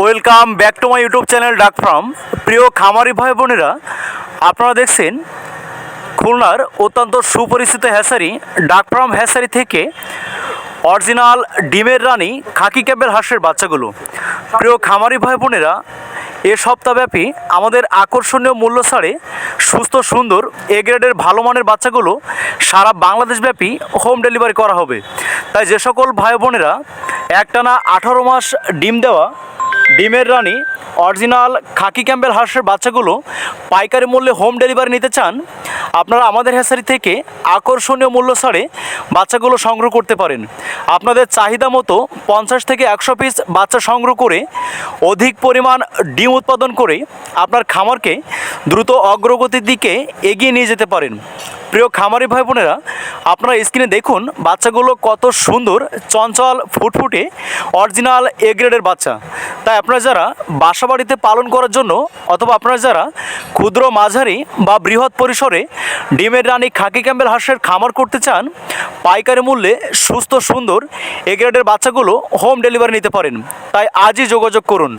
Welcome back to my YouTube channel duck farm. প্রিয় খামারি ভাই বোনেরা, আপনারা দেখছেন খুলনার অত্যন্ত সুপরিচিত হ্যাসারি, ডাক ফার্ম হ্যাসারি থেকে অরিজিনাল ডিমের রানী খাকি ক্যাবেল হাঁসের বাচ্চাগুলো। প্রিয় খামারি ভাই বোনেরা, এ সপ্তাহব্যাপী আমাদের আকর্ষণীয় মূল্য ছাড়ে সুস্থ, সুন্দর, এ গ্রেডের ভালো মানের বাচ্চাগুলো সারা বাংলাদেশব্যাপী হোম ডেলিভারি করা হবে। তাই যে সকল ভাই বোনেরা, একটানা আঠারো মাস ডিম দেওয়া ডিমের রানী, অরিজিনাল খাকি ক্যাম্বেল হাঁসের বাচ্চাগুলো পাইকারি মূল্যে হোম ডেলিভারি নিতে চান, আপনারা আমাদের হ্যাসারি থেকে আকর্ষণীয় মূল্য ছাড়ে বাচ্চাগুলো সংগ্রহ করতে পারেন। আপনাদের চাহিদা মতো পঞ্চাশ থেকে একশো পিস বাচ্চা সংগ্রহ করে অধিক পরিমাণ ডিম উৎপাদন করে আপনার খামারকে দ্রুত অগ্রগতির দিকে এগিয়ে নিয়ে যেতে পারেন। প্রিয় খামারি ভাই বোনেরা আপনারা স্ক্রিনে দেখুন, বাচ্চাগুলো কত সুন্দর, চঞ্চল, ফুটফুটে অরিজিনাল এ গ্রেডের বাচ্চা। তাই আপনারা যারা বাসা বাড়িতে পালন করার জন্য, অথবা আপনারা যারা ক্ষুদ্র মাঝারি বা বৃহৎ পরিসরে ডিমের রানী খাকি ক্যাম্বেল হাঁসের খামার করতে চান, পাইকারি মূল্যে সুস্থ সুন্দর এ গ্রেডের বাচ্চাগুলো হোম ডেলিভারি নিতে পারেন। তাই আজই যোগাযোগ করুন।